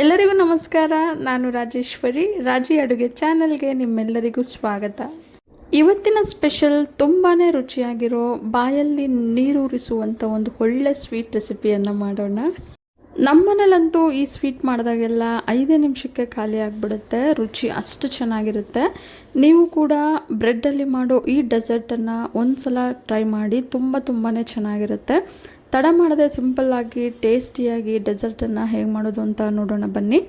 ಎಲ್ಲರಿಗೂ ನಮಸ್ಕಾರ. ನಾನು ರಾಜೇಶ್ವರಿ. ರಾಜಿ ಅಡುಗೆ ಚಾನಲ್ಗೆ ನಿಮ್ಮೆಲ್ಲರಿಗೂ ಸ್ವಾಗತ. ಇವತ್ತಿನ ಸ್ಪೆಷಲ್ ತುಂಬಾ ರುಚಿಯಾಗಿರೋ ಬಾಯಲ್ಲಿ ನೀರೂರಿಸುವಂಥ ಒಂದು ಒಳ್ಳೆ ಸ್ವೀಟ್ ರೆಸಿಪಿಯನ್ನು ಮಾಡೋಣ. ನಮ್ಮನೇಲಂತೂ ಈ ಸ್ವೀಟ್ ಮಾಡಿದಾಗೆಲ್ಲ ಐದೇ ನಿಮಿಷಕ್ಕೆ ಖಾಲಿ ಆಗಿಬಿಡುತ್ತೆ. ರುಚಿ ಅಷ್ಟು ಚೆನ್ನಾಗಿರುತ್ತೆ. ನೀವು ಕೂಡ ಬ್ರೆಡ್ಡಲ್ಲಿ ಮಾಡೋ ಈ ಡೆಸರ್ಟನ್ನು ಒಂದು ಸಲ ಟ್ರೈ ಮಾಡಿ. ತುಂಬ ತುಂಬಾ ಚೆನ್ನಾಗಿರುತ್ತೆ. ತಡ ಮಾಡದೆ ಸಿಂಪಲ್ಲಾಗಿ ಟೇಸ್ಟಿಯಾಗಿ ಡೆಸರ್ಟನ್ನು ಹೇಗೆ ಮಾಡೋದು ಅಂತ ನೋಡೋಣ ಬನ್ನಿ.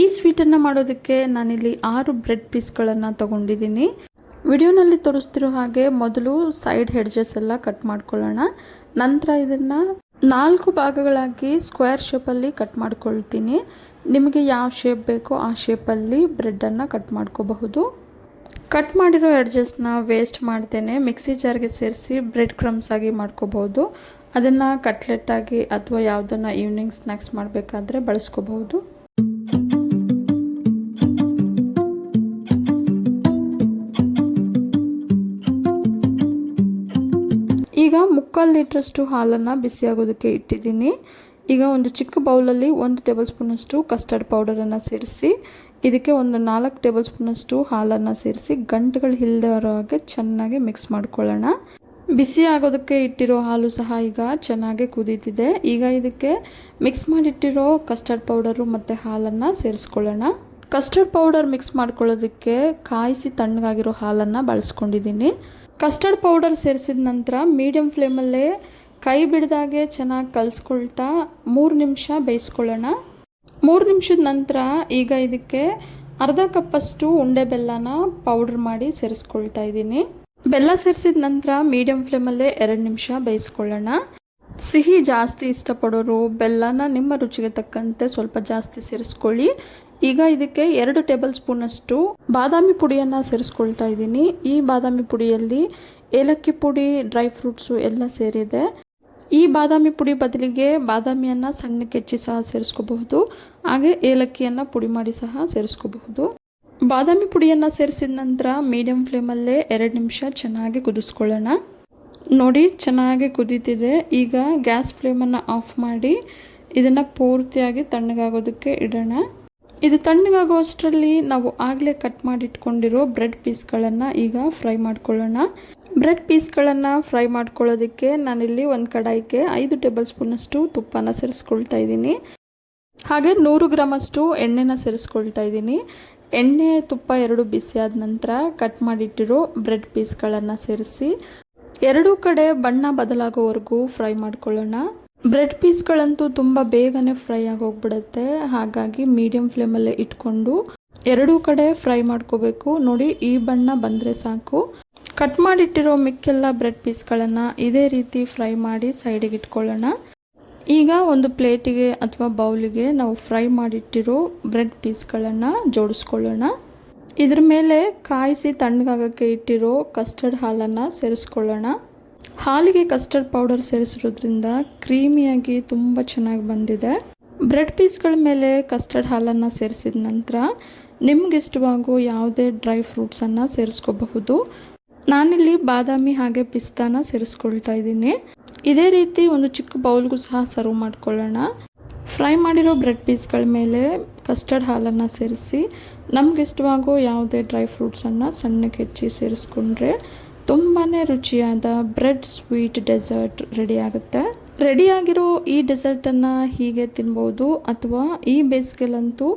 ಈ ಸ್ವೀಟನ್ನು ಮಾಡೋದಕ್ಕೆ ನಾನಿಲ್ಲಿ ಆರು ಬ್ರೆಡ್ ಪೀಸ್ಗಳನ್ನು ತಗೊಂಡಿದ್ದೀನಿ. ವಿಡಿಯೋನಲ್ಲಿ ತೋರಿಸ್ತಿರೋ ಹಾಗೆ ಮೊದಲು ಸೈಡ್ ಹೆಡ್ಜಸ್ ಎಲ್ಲ ಕಟ್ ಮಾಡ್ಕೊಳ್ಳೋಣ. ನಂತರ ಇದನ್ನು ನಾಲ್ಕು ಭಾಗಗಳಾಗಿ ಸ್ಕ್ವೇರ್ ಶೇಪಲ್ಲಿ ಕಟ್ ಮಾಡ್ಕೊಳ್ತೀನಿ. ನಿಮಗೆ ಯಾವ ಶೇಪ್ ಬೇಕೋ ಆ ಶೇಪಲ್ಲಿ ಬ್ರೆಡ್ಡನ್ನು ಕಟ್ ಮಾಡ್ಕೋಬಹುದು. ಕಟ್ ಮಾಡಿರೋ ಎಡ್ಜಸ್ನ ವೇಸ್ಟ್ ಮಾಡ್ತೇನೆ. ಮಿಕ್ಸಿ ಜಾರ್ಗೆ ಸೇರಿಸಿ ಬ್ರೆಡ್ ಕ್ರಮ್ಸ್ ಆಗಿ ಮಾಡ್ಕೋಬೋದು ಅದನ್ನು ಕಟ್ಲೆಟ್ಟಾಗಿ ಅಥವಾ ಯಾವುದನ್ನು ಈವ್ನಿಂಗ್ ಸ್ನ್ಯಾಕ್ಸ್ ಮಾಡಬೇಕಾದ್ರೆ ಬಳಸ್ಕೋಬಹುದು. ಈಗ ಮುಕ್ಕಾಲು ಲೀಟ್ರಷ್ಟು ಹಾಲನ್ನು ಬಿಸಿಯಾಗೋದಕ್ಕೆ ಇಟ್ಟಿದ್ದೀನಿ. ಈಗ ಒಂದು ಚಿಕ್ಕ ಬೌಲಲ್ಲಿ ಒಂದು ಟೇಬಲ್ ಸ್ಪೂನಷ್ಟು ಕಸ್ಟರ್ಡ್ ಪೌಡರನ್ನು ಸೇರಿಸಿ ಇದಕ್ಕೆ ಒಂದು ನಾಲ್ಕು ಟೇಬಲ್ ಸ್ಪೂನಷ್ಟು ಹಾಲನ್ನು ಸೇರಿಸಿ ಗಂಟುಗಳು ಇಲ್ಲದೆ ಹಾಗೆ ಚೆನ್ನಾಗಿ ಮಿಕ್ಸ್ ಮಾಡ್ಕೊಳ್ಳೋಣ. ಬಿಸಿ ಆಗೋದಕ್ಕೆ ಇಟ್ಟಿರೋ ಹಾಲು ಸಹ ಈಗ ಚೆನ್ನಾಗಿ ಕುದೀತಿದೆ. ಈಗ ಇದಕ್ಕೆ ಮಿಕ್ಸ್ ಮಾಡಿಟ್ಟಿರೋ ಕಸ್ಟರ್ಡ್ ಪೌಡರು ಮತ್ತು ಹಾಲನ್ನು ಸೇರಿಸ್ಕೊಳ್ಳೋಣ. ಕಸ್ಟರ್ಡ್ ಪೌಡರ್ ಮಿಕ್ಸ್ ಮಾಡ್ಕೊಳ್ಳೋದಕ್ಕೆ ಕಾಯಿಸಿ ತಣ್ಣಗಾಗಿರೋ ಹಾಲನ್ನು ಬಳಸ್ಕೊಂಡಿದ್ದೀನಿ. ಕಸ್ಟರ್ಡ್ ಪೌಡರ್ ಸೇರಿಸಿದ ನಂತರ ಮೀಡಿಯಮ್ ಫ್ಲೇಮಲ್ಲೇ ಕೈ ಬಿಡ್ದಾಗೆ ಚೆನ್ನಾಗಿ ಕಲಿಸ್ಕೊಳ್ತಾ ಮೂರು ನಿಮಿಷ ಬೇಯಿಸ್ಕೊಳ್ಳೋಣ. ಮೂರು ನಿಮಿಷದ ನಂತರ ಈಗ ಇದಕ್ಕೆ ಅರ್ಧ ಕಪ್ಪಷ್ಟು ಉಂಡೆ ಬೆಲ್ಲನ ಪೌಡ್ರ್ ಮಾಡಿ ಸೇರಿಸ್ಕೊಳ್ತಾ ಇದ್ದೀನಿ. ಬೆಲ್ಲ ಸೇರಿಸಿದ ನಂತರ ಮೀಡಿಯಂ ಫ್ಲೇಮಲ್ಲೇ ಎರಡು ನಿಮಿಷ ಬೇಯಿಸ್ಕೊಳ್ಳೋಣ. ಸಿಹಿ ಜಾಸ್ತಿ ಇಷ್ಟಪಡೋರು ಬೆಲ್ಲನ ನಿಮ್ಮ ರುಚಿಗೆ ತಕ್ಕಂತೆ ಸ್ವಲ್ಪ ಜಾಸ್ತಿ ಸೇರಿಸ್ಕೊಳ್ಳಿ. ಈಗ ಇದಕ್ಕೆ ಎರಡು ಟೇಬಲ್ ಸ್ಪೂನಷ್ಟು ಬಾದಾಮಿ ಪುಡಿಯನ್ನು ಸೇರಿಸ್ಕೊಳ್ತಾ ಇದ್ದೀನಿ. ಈ ಬಾದಾಮಿ ಪುಡಿಯಲ್ಲಿ ಏಲಕ್ಕಿ ಪುಡಿ, ಡ್ರೈ ಫ್ರೂಟ್ಸು ಎಲ್ಲ ಸೇರಿದೆ. ಈ ಬಾದಾಮಿ ಪುಡಿ ಬದಲಿಗೆ ಬಾದಾಮಿಯನ್ನು ಸಣ್ಣ ಹೆಚ್ಚಿ ಸಹ ಸೇರಿಸ್ಕೋಬಹುದು. ಹಾಗೆ ಏಲಕ್ಕಿಯನ್ನು ಪುಡಿ ಮಾಡಿ ಸಹ ಸೇರಿಸ್ಕೋಬಹುದು. ಬಾದಾಮಿ ಪುಡಿಯನ್ನು ಸೇರಿಸಿದ ನಂತರ ಮೀಡಿಯಂ ಫ್ಲೇಮಲ್ಲೇ ಎರಡು ನಿಮಿಷ ಚೆನ್ನಾಗಿ ಕುದಿಸ್ಕೊಳ್ಳೋಣ. ನೋಡಿ, ಚೆನ್ನಾಗಿ ಕುದೀತಿದೆ. ಈಗ ಗ್ಯಾಸ್ ಫ್ಲೇಮನ್ನು ಆಫ್ ಮಾಡಿ ಇದನ್ನು ಪೂರ್ತಿಯಾಗಿ ತಣ್ಣಗಾಗೋದಕ್ಕೆ ಇಡೋಣ. ಇದು ತಣ್ಣಗಾಗೋ ಅಷ್ಟರಲ್ಲಿ ನಾವು ಆಗಲೇ ಕಟ್ ಮಾಡಿಟ್ಕೊಂಡಿರೋ ಬ್ರೆಡ್ ಪೀಸ್ಗಳನ್ನು ಈಗ ಫ್ರೈ ಮಾಡ್ಕೊಳ್ಳೋಣ. ಬ್ರೆಡ್ ಪೀಸ್ಗಳನ್ನು ಫ್ರೈ ಮಾಡ್ಕೊಳ್ಳೋದಕ್ಕೆ ನಾನಿಲ್ಲಿ ಒಂದು ಕಡಾಯಿಗೆ ಐದು ಟೇಬಲ್ ಸ್ಪೂನಷ್ಟು ತುಪ್ಪನ ಸೇರಿಸ್ಕೊಳ್ತಾ ಇದ್ದೀನಿ. ಹಾಗೆ ನೂರು ಗ್ರಾಮಷ್ಟು ಎಣ್ಣೆನ ಸೇರಿಸ್ಕೊಳ್ತಾ ಇದ್ದೀನಿ. ಎಣ್ಣೆ, ತುಪ್ಪ ಎರಡು ಬಿಸಿ ಆದ ನಂತರ ಕಟ್ ಮಾಡಿಟ್ಟಿರೋ ಬ್ರೆಡ್ ಪೀಸ್ಗಳನ್ನು ಸೇರಿಸಿ ಎರಡೂ ಕಡೆ ಬಣ್ಣ ಬದಲಾಗೋವರೆಗೂ ಫ್ರೈ ಮಾಡ್ಕೊಳ್ಳೋಣ. ಬ್ರೆಡ್ ಪೀಸ್ಗಳಂತೂ ತುಂಬ ಬೇಗನೆ ಫ್ರೈ ಆಗೋಗ್ಬಿಡುತ್ತೆ. ಹಾಗಾಗಿ ಮೀಡಿಯಮ್ ಫ್ಲೇಮಲ್ಲೇ ಇಟ್ಕೊಂಡು ಎರಡೂ ಕಡೆ ಫ್ರೈ ಮಾಡ್ಕೋಬೇಕು. ನೋಡಿ ಈ ಬಣ್ಣ ಬಂದರೆ ಸಾಕು. ಕಟ್ ಮಾಡಿಟ್ಟಿರೋ ಮಿಕ್ಕೆಲ್ಲ ಬ್ರೆಡ್ ಪೀಸ್ಗಳನ್ನು ಇದೇ ರೀತಿ ಫ್ರೈ ಮಾಡಿ ಸೈಡಿಗೆ ಇಟ್ಕೊಳ್ಳೋಣ. ಈಗ ಒಂದು ಪ್ಲೇಟಿಗೆ ಅಥವಾ ಬೌಲಿಗೆ ನಾವು ಫ್ರೈ ಮಾಡಿಟ್ಟಿರೋ ಬ್ರೆಡ್ ಪೀಸ್ಗಳನ್ನು ಜೋಡಿಸ್ಕೊಳ್ಳೋಣ. ಇದ್ರ ಮೇಲೆ ಕಾಯಿಸಿ ತಣ್ಣಗಾಗಕ್ಕೆ ಇಟ್ಟಿರೋ ಕಸ್ಟರ್ಡ್ ಹಾಲನ್ನು ಸೇರಿಸ್ಕೊಳ್ಳೋಣ. ಹಾಲಿಗೆ ಕಸ್ಟರ್ಡ್ ಪೌಡರ್ ಸೇರಿಸಿರೋದ್ರಿಂದ ಕ್ರೀಮಿಯಾಗಿ ತುಂಬ ಚೆನ್ನಾಗಿ ಬಂದಿದೆ. ಬ್ರೆಡ್ ಪೀಸ್ಗಳ ಮೇಲೆ ಕಸ್ಟರ್ಡ್ ಹಾಲನ್ನು ಸೇರಿಸಿದ ನಂತರ ನಿಮ್ಗೆ ಇಷ್ಟವಾಗೋ ಯಾವುದೇ ಡ್ರೈ ಫ್ರೂಟ್ಸನ್ನು ಸೇರಿಸ್ಕೋಬಹುದು. ನಾನಿಲ್ಲಿ ಬಾದಾಮಿ ಹಾಗೆ ಪಿಸ್ತಾನ ಸೇರಿಸ್ಕೊಳ್ತಾ ಇದ್ದೀನಿ. ಇದೇ ರೀತಿ ಒಂದು ಚಿಕ್ಕ ಬೌಲ್ಗೂ ಸಹ ಸರ್ವ್ ಮಾಡ್ಕೊಳ್ಳೋಣ. ಫ್ರೈ ಮಾಡಿರೋ ಬ್ರೆಡ್ ಪೀಸ್ಗಳ ಮೇಲೆ ಕಸ್ಟರ್ಡ್ ಹಾಲನ್ನು ಸೇರಿಸಿ, ನಮ್ಗೆ ಇಷ್ಟವಾಗೋ ಯಾವುದೇ ಡ್ರೈ ಫ್ರೂಟ್ಸನ್ನು ಸಣ್ಣಕ್ಕೆ ಹೆಚ್ಚಿ ಸೇರಿಸ್ಕೊಂಡ್ರೆ ತುಂಬಾ ರುಚಿಯಾದ ಬ್ರೆಡ್ ಸ್ವೀಟ್ ಡೆಸರ್ಟ್ ರೆಡಿ ಆಗುತ್ತೆ. ರೆಡಿಯಾಗಿರೋ ಈ ಡೆಸರ್ಟನ್ನು ಹೀಗೆ ತಿನ್ಬೋದು ಅಥವಾ ಈ ಬೇಸಿಗೆಲಂತೂ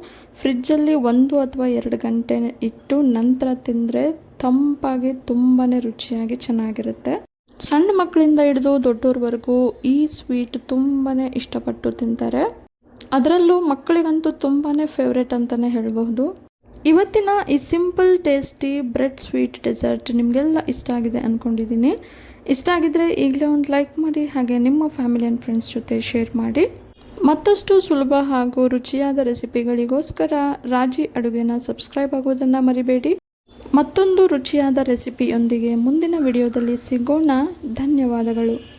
ಫ್ರಿಜ್ಜಲ್ಲಿ ಒಂದು ಅಥವಾ ಎರಡು ಗಂಟೆ ಇಟ್ಟು ನಂತರ ತಿಂದರೆ ತಂಪಾಗಿ ತುಂಬಾ ರುಚಿಯಾಗಿ ಚೆನ್ನಾಗಿರುತ್ತೆ. ಸಣ್ಣ ಮಕ್ಕಳಿಂದ ಹಿಡಿದು ದೊಡ್ಡವ್ರವರೆಗೂ ಈ ಸ್ವೀಟ್ ತುಂಬಾ ಇಷ್ಟಪಟ್ಟು ತಿಂತಾರೆ. ಅದರಲ್ಲೂ ಮಕ್ಕಳಿಗಂತೂ ತುಂಬಾ ಫೇವ್ರೇಟ್ ಅಂತಲೇ ಹೇಳಬಹುದು. ಇವತ್ತಿನ ಈ simple, tasty bread sweet dessert ನಿಮಗೆಲ್ಲ ಇಷ್ಟ ಆಗಿದೆ ಅಂದ್ಕೊಂಡಿದ್ದೀನಿ ಇಷ್ಟ ಆಗಿದ್ರೆ ಈಗಲೇ ಒಂದು ಲೈಕ್ ಮಾಡಿ, ಹಾಗೆ ನಿಮ್ಮ ಫ್ಯಾಮಿಲಿ ಆ್ಯಂಡ್ ಫ್ರೆಂಡ್ಸ್ ಜೊತೆ ಶೇರ್ ಮಾಡಿ. ಮತ್ತಷ್ಟು ಸುಲಭ ಹಾಗೂ ರುಚಿಯಾದ ರೆಸಿಪಿಗಳಿಗೋಸ್ಕರ ರಾಜಿ ಅಡುಗೆನ ಸಬ್ಸ್ಕ್ರೈಬ್ ಆಗೋದನ್ನು ಮರಿಬೇಡಿ. ಮತ್ತೊಂದು ರುಚಿಯಾದ ರೆಸಿಪಿಯೊಂದಿಗೆ ಮುಂದಿನ ವಿಡಿಯೋದಲ್ಲಿ ಸಿಗೋಣ. ಧನ್ಯವಾದಗಳು.